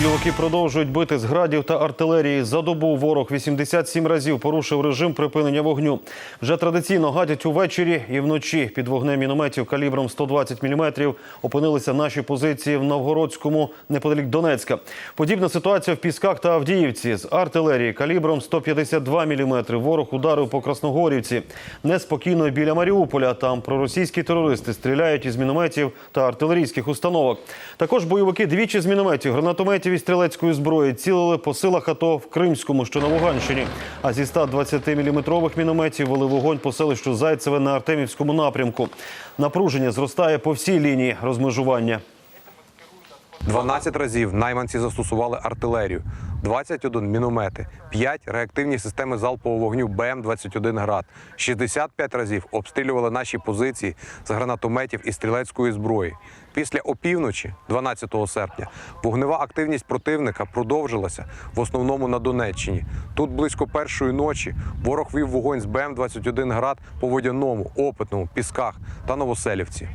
Бойовики продовжують бити з градів та артилерії. За добу ворог 87 разів порушив режим припинення вогню. Вже традиційно гадять увечері і вночі. Під вогнем мінометів калібром 120 мм опинилися наші позиції в Новгородському неподалік Донецька. Подібна ситуація в Пісках та Авдіївці. З артилерії калібром 152 мм ворог ударив по Красногорівці. Неспокійно біля Маріуполя. Там проросійські терористи стріляють із мінометів та артилерійських установок. Також бойовики двічі з мінометів, гранатометів і стрілецької зброї цілили по силах АТО в Кримському, що на Луганщині. А зі 120-мм мінометів вели вогонь по селищу Зайцеве на Артемівському напрямку. Напруження зростає по всій лінії розмежування. 12 разів найманці застосували артилерію, 21 – міномети, 5 – реактивні системи залпового вогню БМ-21 «Град», 65 разів обстрілювали наші позиції з гранатометів і стрілецької зброї. Після опівночі, 12 серпня, вогнева активність противника продовжилася в основному на Донеччині. Тут близько першої ночі ворог вів вогонь з БМ-21 «Град» по водяному, опитному, пісках та Новоселівці.